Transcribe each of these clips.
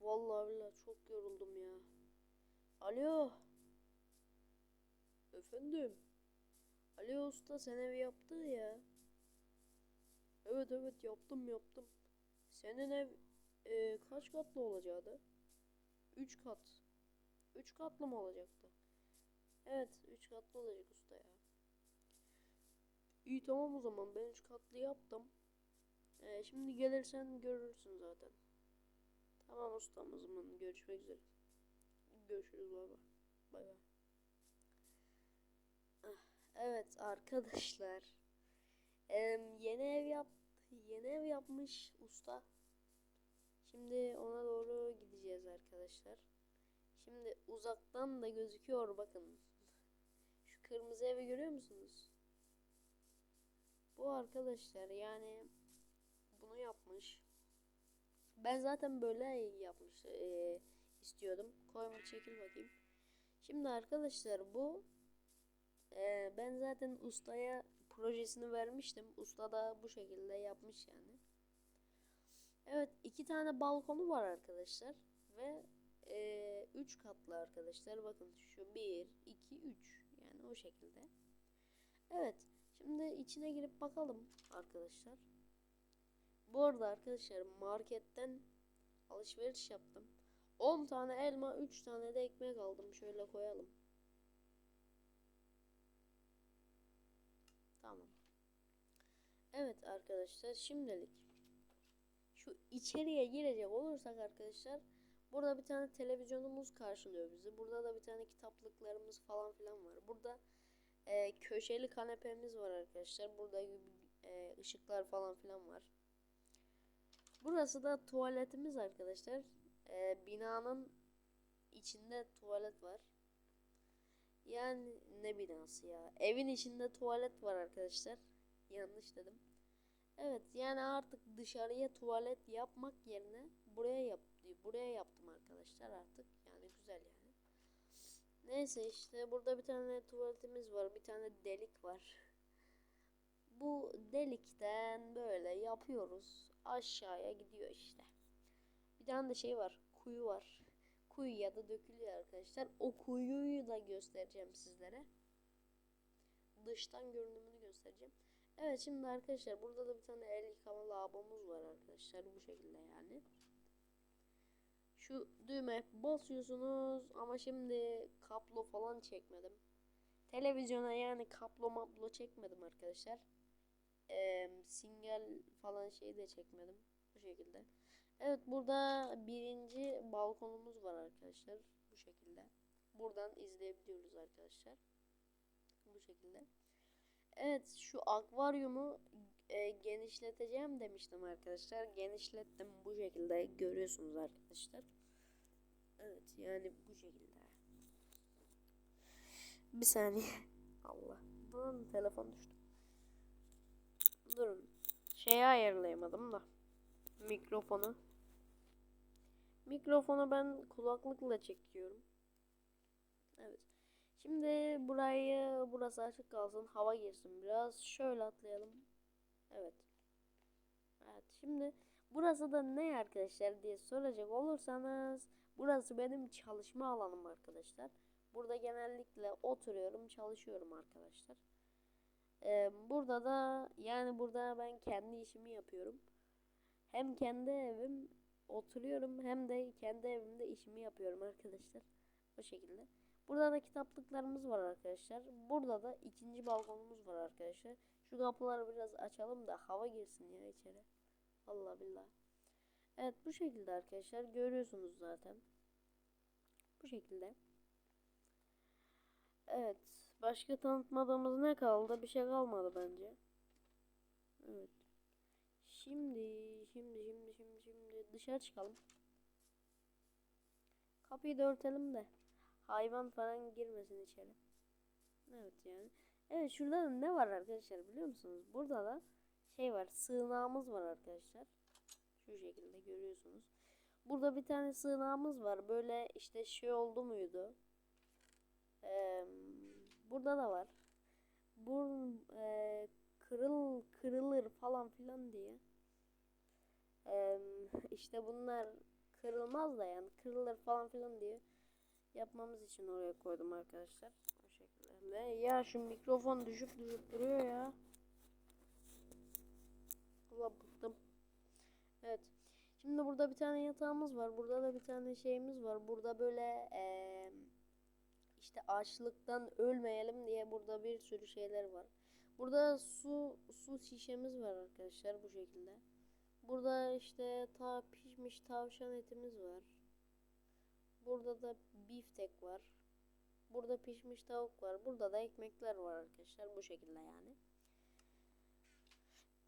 vallahi billahi çok yoruldum ya. Alo. Efendim. Ali Usta sen ev yaptı ya. Evet evet yaptım yaptım. Senin ev e, kaç katlı olacaktı? 3 kat. 3 katlı mı olacaktı? Evet 3 katlı olacak usta ya. İyi tamam o zaman ben 3 katlı yaptım. E, şimdi gelirsen görürsün zaten. Tamam ustam o zaman görüşmek üzere. Görüşürüz bay bay. Bay. Ah, Evet arkadaşlar. Em, yeni ev yap yeni ev yapmış usta. Şimdi ona doğru gideceğiz arkadaşlar. Şimdi uzaktan da gözüküyor bakın. Şu kırmızı evi görüyor musunuz? Bu arkadaşlar yani bunu yapmış. Ben zaten böyle yapmış e, istiyordum. Koyma çekil bakayım. Şimdi arkadaşlar bu ee, ben zaten ustaya projesini vermiştim. Usta da bu şekilde yapmış yani. Evet iki tane balkonu var arkadaşlar. Ve e, üç katlı arkadaşlar. Bakın şu bir, iki, üç. Yani o şekilde. Evet. Şimdi içine girip bakalım arkadaşlar. Bu arada arkadaşlar marketten alışveriş yaptım. 10 tane elma, 3 tane de ekmek aldım. Şöyle koyalım. Tamam. Evet arkadaşlar şimdilik şu içeriye girecek olursak arkadaşlar burada bir tane televizyonumuz karşılıyor bizi. Burada da bir tane kitaplıklarımız falan filan var. Burada e, köşeli kanepemiz var arkadaşlar. Burada e, ışıklar falan filan var. Burası da tuvaletimiz arkadaşlar. E, binanın içinde tuvalet var. Yani ne binası ya? Evin içinde tuvalet var arkadaşlar. Yanlış dedim. Evet yani artık dışarıya tuvalet yapmak yerine buraya yap buraya yaptım arkadaşlar artık. Yani güzel yani. Neyse işte burada bir tane tuvaletimiz var. Bir tane delik var. Bu delikten böyle yapıyoruz. Aşağıya gidiyor işte. Bir tane de şey var. Kuyu var kuyuya da dökülüyor arkadaşlar. O kuyuyu da göstereceğim sizlere. Dıştan görünümünü göstereceğim. Evet şimdi arkadaşlar burada da bir tane el yıkama lavabomuz var arkadaşlar. Bu şekilde yani. Şu düğme basıyorsunuz ama şimdi kablo falan çekmedim. Televizyona yani kablo mablo çekmedim arkadaşlar. Ee, single falan şey de çekmedim. Bu şekilde. Evet burada birinci balkonumuz var arkadaşlar. Bu şekilde. Buradan izleyebiliyoruz arkadaşlar. Bu şekilde. Evet şu akvaryumu e, genişleteceğim demiştim arkadaşlar. Genişlettim bu şekilde görüyorsunuz arkadaşlar. Evet yani bu şekilde. Bir saniye. Allah. Durun telefon düştü. Durun. Şeyi ayarlayamadım da. Mikrofonu. Mikrofonu ben kulaklıkla çekiyorum. Evet. Şimdi burayı burası açık kalsın. Hava girsin biraz. Şöyle atlayalım. Evet. Evet. Şimdi burası da ne arkadaşlar diye soracak olursanız burası benim çalışma alanım arkadaşlar. Burada genellikle oturuyorum, çalışıyorum arkadaşlar. Ee, burada da yani burada ben kendi işimi yapıyorum. Hem kendi evim oturuyorum hem de kendi evimde işimi yapıyorum arkadaşlar. O şekilde. Burada da kitaplıklarımız var arkadaşlar. Burada da ikinci balkonumuz var arkadaşlar. Şu kapıları biraz açalım da hava girsin ya içeri. Allah billah. Evet bu şekilde arkadaşlar görüyorsunuz zaten. Bu şekilde. Evet. Başka tanıtmadığımız ne kaldı? Bir şey kalmadı bence. Evet. Şimdi, şimdi, şimdi, şimdi, şimdi dışarı çıkalım. Kapıyı da örtelim de hayvan falan girmesin içeri. Evet yani. Evet şurada da ne var arkadaşlar biliyor musunuz? Burada da şey var sığınağımız var arkadaşlar. Şu şekilde görüyorsunuz. Burada bir tane sığınağımız var. Böyle işte şey oldu muydu? Ee, burada da var. Bu e, kırıl kırılır falan filan diye. Ee, işte bunlar kırılmaz da yani kırılır falan filan diye yapmamız için oraya koydum arkadaşlar. O şekilde. Ve ya şu mikrofon düşüp düşüp duruyor ya. Allah bıktım. Evet. Şimdi burada bir tane yatağımız var. Burada da bir tane şeyimiz var. Burada böyle eee, işte açlıktan ölmeyelim diye burada bir sürü şeyler var. Burada su su şişemiz var arkadaşlar bu şekilde. Burada işte ta pişmiş tavşan etimiz var. Burada da biftek var. Burada pişmiş tavuk var. Burada da ekmekler var arkadaşlar bu şekilde yani.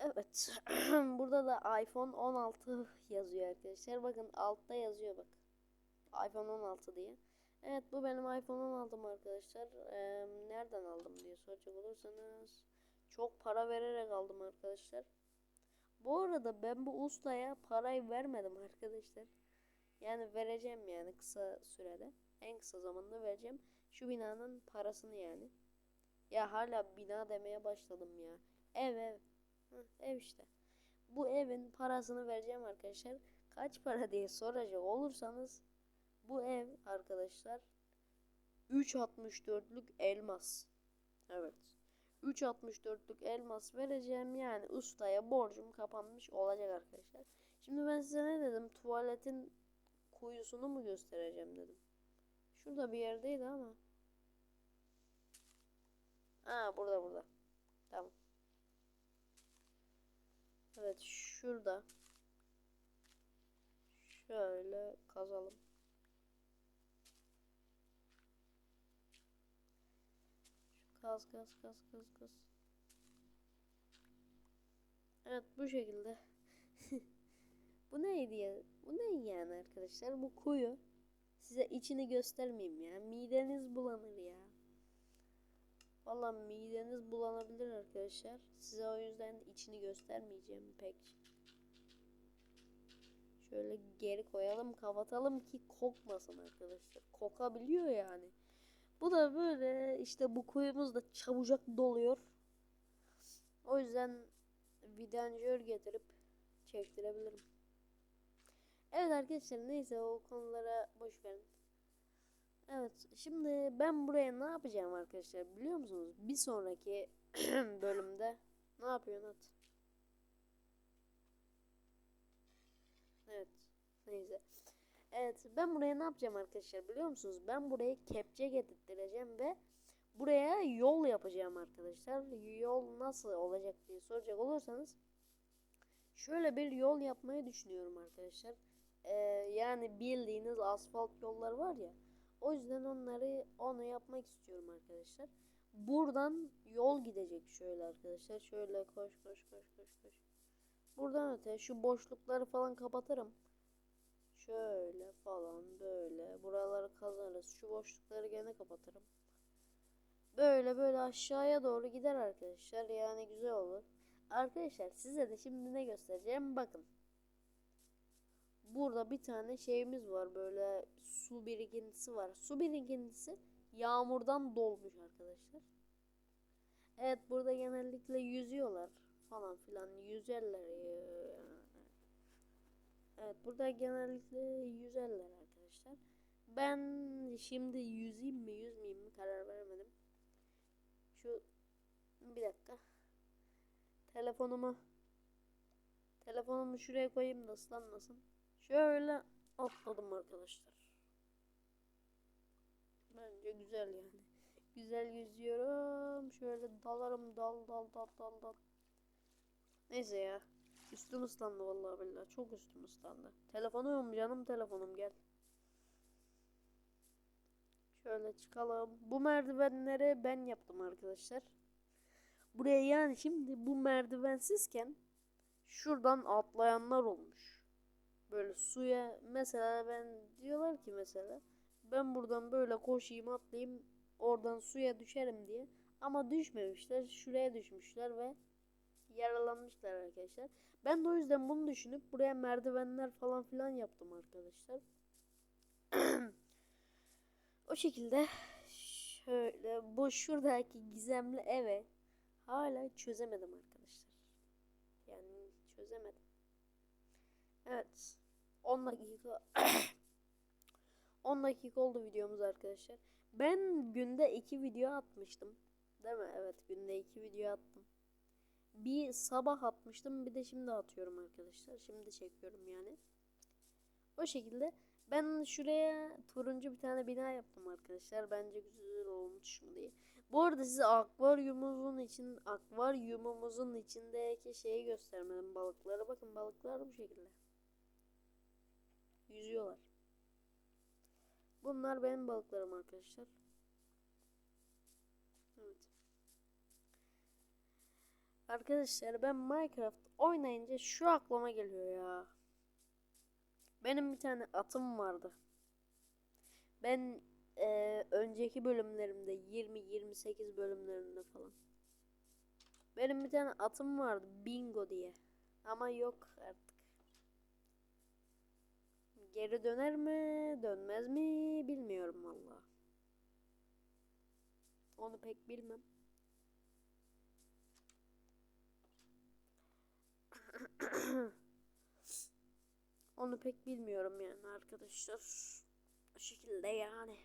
Evet. Burada da iPhone 16 yazıyor arkadaşlar. Bakın altta yazıyor bak. iPhone 16 diye. Evet bu benim iPhone 16'm arkadaşlar. Ee, nereden aldım diye soracak olursanız çok para vererek aldım arkadaşlar. Bu arada ben bu ustaya parayı vermedim arkadaşlar. Yani vereceğim yani kısa sürede. En kısa zamanda vereceğim. Şu binanın parasını yani. Ya hala bina demeye başladım ya. Ev ev. Hı, ev işte. Bu evin parasını vereceğim arkadaşlar. Kaç para diye soracak olursanız bu ev arkadaşlar 3.64'lük elmas. Evet. 3.64'lük elmas vereceğim yani ustaya borcum kapanmış olacak arkadaşlar. Şimdi ben size ne dedim? Tuvaletin kuyusunu mu göstereceğim dedim. Şurada bir yerdeydi ama. Ha burada burada. Tamam. Evet şurada. Şöyle kazalım. Kaz kaz kaz kaz kaz. Evet bu şekilde. bu neydi ya? Bu ne yani arkadaşlar? Bu kuyu. Size içini göstermeyeyim ya. Mideniz bulanır ya. Vallahi mideniz bulanabilir arkadaşlar. Size o yüzden içini göstermeyeceğim pek. Şöyle geri koyalım, kapatalım ki kokmasın arkadaşlar. Kokabiliyor yani. Bu da böyle işte bu kuyumuz da çabucak doluyor. O yüzden vidanjör getirip çektirebilirim. Evet arkadaşlar neyse o konulara boş verin. Evet şimdi ben buraya ne yapacağım arkadaşlar biliyor musunuz? Bir sonraki bölümde ne yapıyorsun at? Evet neyse. Evet ben buraya ne yapacağım arkadaşlar biliyor musunuz? Ben buraya kepçe getirttireceğim ve buraya yol yapacağım arkadaşlar. Yol nasıl olacak diye soracak olursanız şöyle bir yol yapmayı düşünüyorum arkadaşlar. Ee, yani bildiğiniz asfalt yollar var ya. O yüzden onları onu yapmak istiyorum arkadaşlar. Buradan yol gidecek şöyle arkadaşlar. Şöyle koş koş koş koş koş. Buradan öte şu boşlukları falan kapatırım. Şöyle falan böyle. Buraları kazarız. Şu boşlukları gene kapatırım. Böyle böyle aşağıya doğru gider arkadaşlar. Yani güzel olur. Arkadaşlar size de şimdi ne göstereceğim bakın. Burada bir tane şeyimiz var böyle su birikintisi var. Su birikintisi yağmurdan dolmuş arkadaşlar. Evet burada genellikle yüzüyorlar falan filan yüzerler. Evet burada genellikle yüzerler arkadaşlar. Ben şimdi yüzeyim mi yüzmeyeyim mi karar veremedim. Şu bir dakika. Telefonumu telefonumu şuraya koyayım da ıslanmasın. Şöyle atladım arkadaşlar. Bence güzel yani. Güzel yüzüyorum. Şöyle dalarım dal dal dal dal dal. Neyse ya. Üstüm ıslandı vallahi billahi. Çok üstüm ıslandı. Telefonum canım telefonum gel. Şöyle çıkalım. Bu merdivenleri ben yaptım arkadaşlar. Buraya yani şimdi bu merdivensizken şuradan atlayanlar olmuş. Böyle suya mesela ben diyorlar ki mesela ben buradan böyle koşayım atlayayım oradan suya düşerim diye. Ama düşmemişler. Şuraya düşmüşler ve yaralanmışlar arkadaşlar. Ben de o yüzden bunu düşünüp buraya merdivenler falan filan yaptım arkadaşlar. o şekilde şöyle bu şuradaki gizemli eve hala çözemedim arkadaşlar. Yani çözemedim. Evet. 10 dakika 10 dakika oldu videomuz arkadaşlar. Ben günde 2 video atmıştım. Değil mi? Evet günde 2 video attım. Bir sabah atmıştım bir de şimdi atıyorum arkadaşlar. Şimdi çekiyorum yani. O şekilde ben şuraya turuncu bir tane bina yaptım arkadaşlar. Bence güzel olmuş mu diye. Bu arada size akvaryumumuzun için akvaryumumuzun içindeki şeyi göstermedim balıkları. Bakın balıklar bu şekilde. Yüzüyorlar. Bunlar benim balıklarım arkadaşlar. Evet. Arkadaşlar ben Minecraft oynayınca şu aklıma geliyor ya. Benim bir tane atım vardı. Ben eee, önceki bölümlerimde 20-28 bölümlerinde falan. Benim bir tane atım vardı Bingo diye. Ama yok artık. Geri döner mi dönmez mi bilmiyorum valla. Onu pek bilmem. Onu pek bilmiyorum yani arkadaşlar. O şekilde yani.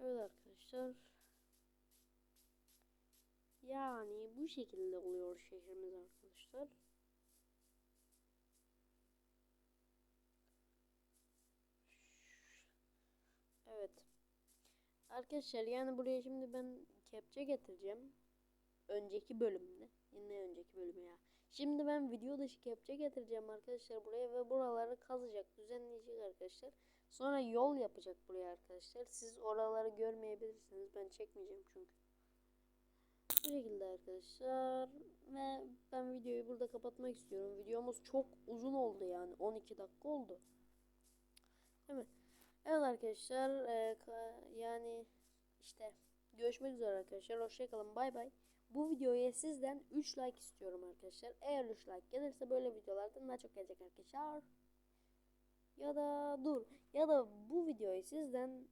Evet arkadaşlar. Yani bu şekilde oluyor şehrimiz arkadaşlar. Evet. Arkadaşlar yani buraya şimdi ben kepçe getireceğim. Önceki bölümde. Yine önceki bölümü ya. Şimdi ben video dışı kepçe getireceğim arkadaşlar buraya ve buraları kazacak, düzenleyecek arkadaşlar. Sonra yol yapacak buraya arkadaşlar. Siz oraları görmeyebilirsiniz. Ben çekmeyeceğim çünkü. Bu şekilde arkadaşlar. Ve ben videoyu burada kapatmak istiyorum. Videomuz çok uzun oldu yani. 12 dakika oldu. Değil? Evet arkadaşlar. e, yani işte görüşmek üzere arkadaşlar. Hoşçakalın. Bay bay. Bu videoya sizden 3 like istiyorum arkadaşlar. Eğer 3 like gelirse böyle videolardan daha çok gelecek arkadaşlar. Ya da dur. Ya da bu videoyu sizden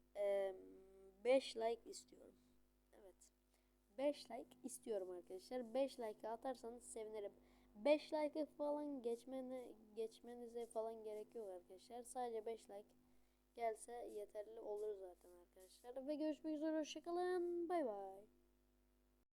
5 like istiyorum. Evet. 5 like istiyorum arkadaşlar. 5 like atarsanız sevinirim. 5 like falan geçmene, geçmenize falan gerek yok arkadaşlar. Sadece 5 like gelse yeterli olur zaten arkadaşlar. Ve görüşmek üzere. Hoşçakalın. Bay bay.